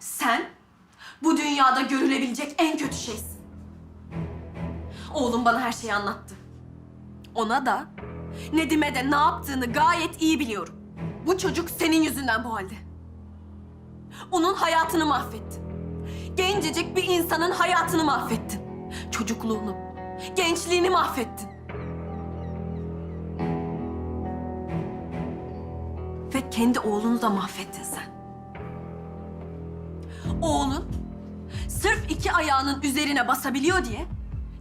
Sen bu dünyada görülebilecek en kötü şeysin. Oğlum bana her şeyi anlattı. Ona da, Nedim'e de ne yaptığını gayet iyi biliyorum. Bu çocuk senin yüzünden bu halde. Onun hayatını mahvettin. Gencecik bir insanın hayatını mahvettin. Çocukluğunu, gençliğini mahvettin. Ve kendi oğlunu da mahvettin sen. Oğlun sırf iki ayağının üzerine basabiliyor diye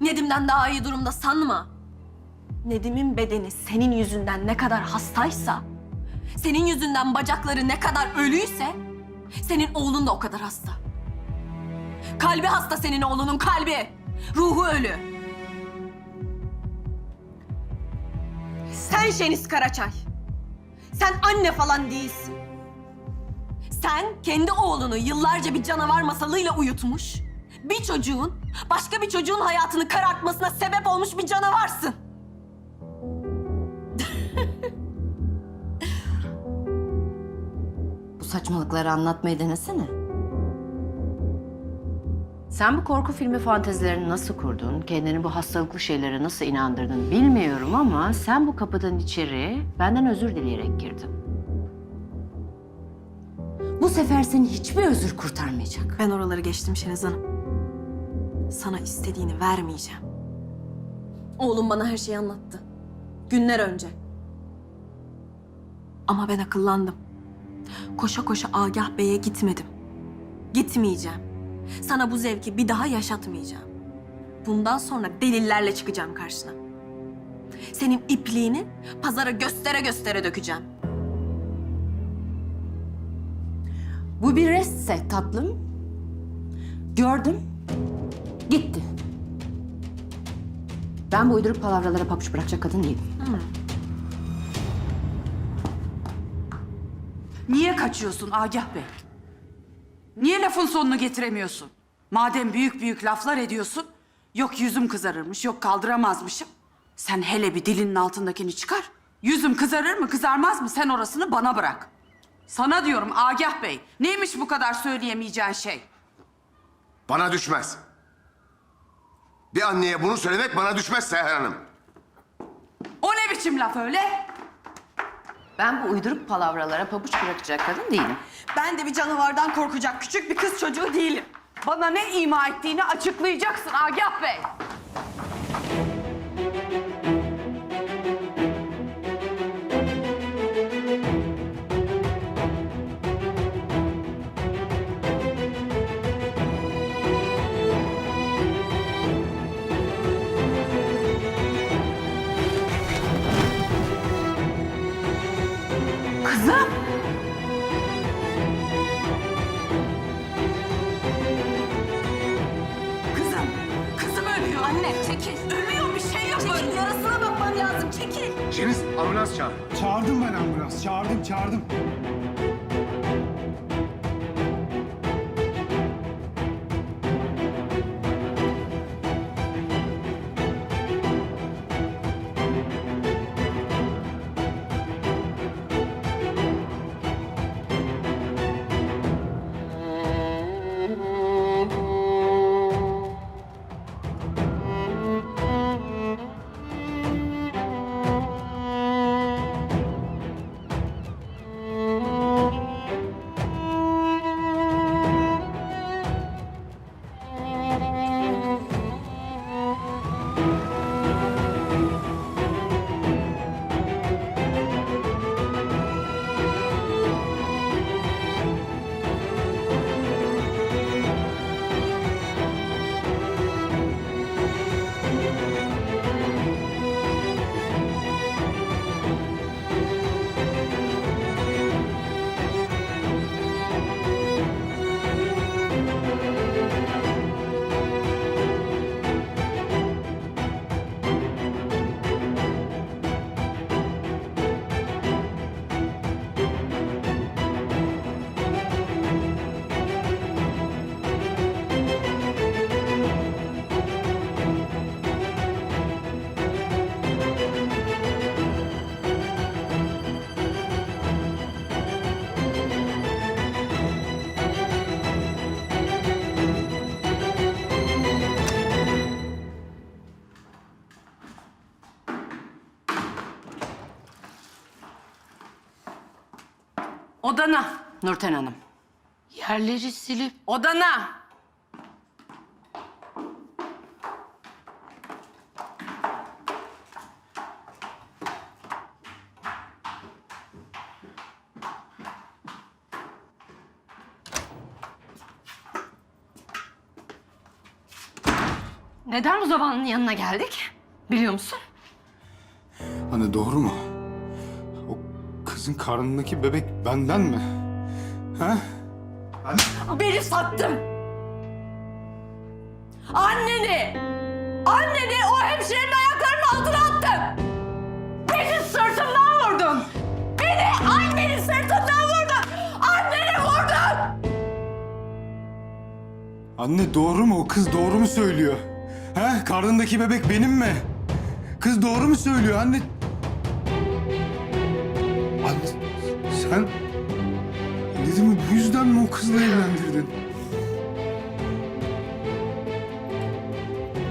Nedim'den daha iyi durumda sanma. Nedim'in bedeni senin yüzünden ne kadar hastaysa, senin yüzünden bacakları ne kadar ölüyse, senin oğlun da o kadar hasta. Kalbi hasta senin oğlunun kalbi. Ruhu ölü. Sen Şeniz Karaçay. Sen anne falan değilsin. Sen kendi oğlunu yıllarca bir canavar masalıyla uyutmuş, bir çocuğun başka bir çocuğun hayatını karartmasına sebep olmuş bir canavarsın. Bu saçmalıkları anlatmayı denesene. Sen bu korku filmi fantezilerini nasıl kurdun, kendini bu hastalıklı şeylere nasıl inandırdın bilmiyorum ama sen bu kapıdan içeri benden özür dileyerek girdin. Bu sefer seni hiçbir özür kurtarmayacak. Ben oraları geçtim Şeniz Hanım. Sana istediğini vermeyeceğim. Oğlum bana her şeyi anlattı. Günler önce. Ama ben akıllandım. Koşa koşa Agah Bey'e gitmedim. Gitmeyeceğim. Sana bu zevki bir daha yaşatmayacağım. Bundan sonra delillerle çıkacağım karşına. Senin ipliğini pazara göstere göstere dökeceğim. Bu bir restse tatlım. Gördüm. Gitti. Ben bu uyduruk palavralara pabuç bırakacak kadın değilim. Niye kaçıyorsun Agah Bey? Niye lafın sonunu getiremiyorsun? Madem büyük büyük laflar ediyorsun, yok yüzüm kızarırmış, yok kaldıramazmışım. Sen hele bir dilinin altındakini çıkar. Yüzüm kızarır mı, kızarmaz mı? Sen orasını bana bırak. Sana diyorum Agah Bey, neymiş bu kadar söyleyemeyeceğin şey? Bana düşmez. Bir anneye bunu söylemek bana düşmez Seher Hanım. O ne biçim laf öyle? Ben bu uyduruk palavralara pabuç bırakacak kadın değilim. Ben de bir canavardan korkacak küçük bir kız çocuğu değilim. Bana ne ima ettiğini açıklayacaksın Agah Bey. Çağır. Çağırdım ben ambulans. Çağırdım, çağırdım. Odana. Nurten Hanım. Yerleri silip odana. Neden bu zavalının yanına geldik? Biliyor musun? Anne doğru mu? Kızın karnındaki bebek benden mi? Ha? Beni sattın. Anneni, anneni o hemşirenin ayaklarının altına attın. Beni sırtımdan vurdun. Beni annenin sırtından vurdun. Anneni vurdun. Anne doğru mu? O kız doğru mu söylüyor? Ha? Karnındaki bebek benim mi? Kız doğru mu söylüyor anne? Anne sen... Dedim mi bu yüzden mi o kızla evlendirdin?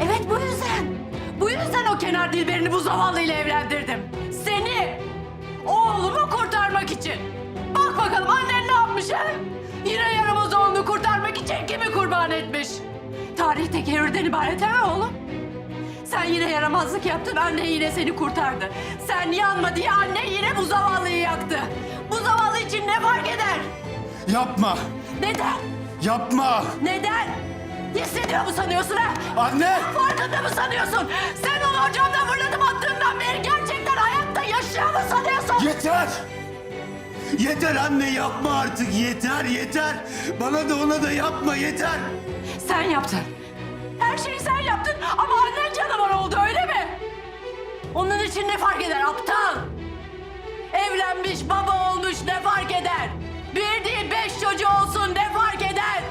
Evet bu yüzden. Bu yüzden o kenar dilberini bu zavallıyla evlendirdim. Seni, oğlumu kurtarmak için. Bak bakalım annen ne yapmış ha? Yine yaramaz oğlunu kurtarmak için kimi kurban etmiş? Tarih tekerrürden ibaret he oğlum? Sen yine yaramazlık yaptın, anne yine seni kurtardı. Sen yanma diye anne yine bu zavallıyı yaktı. Bu zavallı için ne fark eder? Yapma! Neden? Yapma! Neden? Hissediyor mu sanıyorsun ha? Anne! Farkında mı sanıyorsun? Sen onu ocağımdan fırlatıp attığından beri gerçekten hayatta yaşıyor mu sanıyorsun? Yeter! Yeter anne yapma artık yeter yeter. Bana da ona da yapma yeter. Sen yaptın. Her şeyi sen yaptın ama oldu öyle mi? Onun için ne fark eder aptal? Evlenmiş baba olmuş ne fark eder? Bir değil beş çocuğu olsun ne fark eder?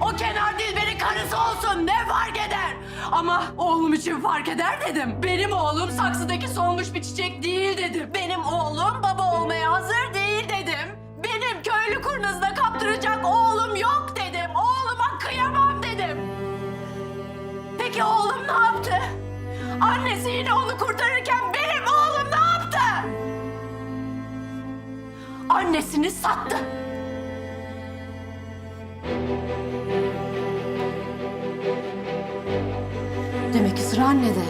O kenar dilberi karısı olsun ne fark eder? Ama oğlum için fark eder dedim. Benim oğlum saksıdaki solmuş bir çiçek değil dedim. Benim oğlum baba olmaya hazır değil dedim. Benim köylü kurnazına kaptıracak oğlum yok dedim. Oğluma kıyamam dedim. Peki oğlum ne yaptı? Annesi yine onu kurtarırken benim oğlum ne yaptı? Annesini sattı. Demek ki sıra annede.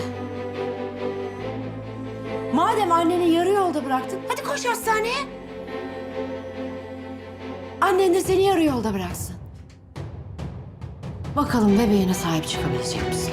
Madem anneni yarı yolda bıraktın, hadi koş hastaneye. Annen de seni yarı yolda bıraksın. Bakalım bebeğine sahip çıkabilecek misin?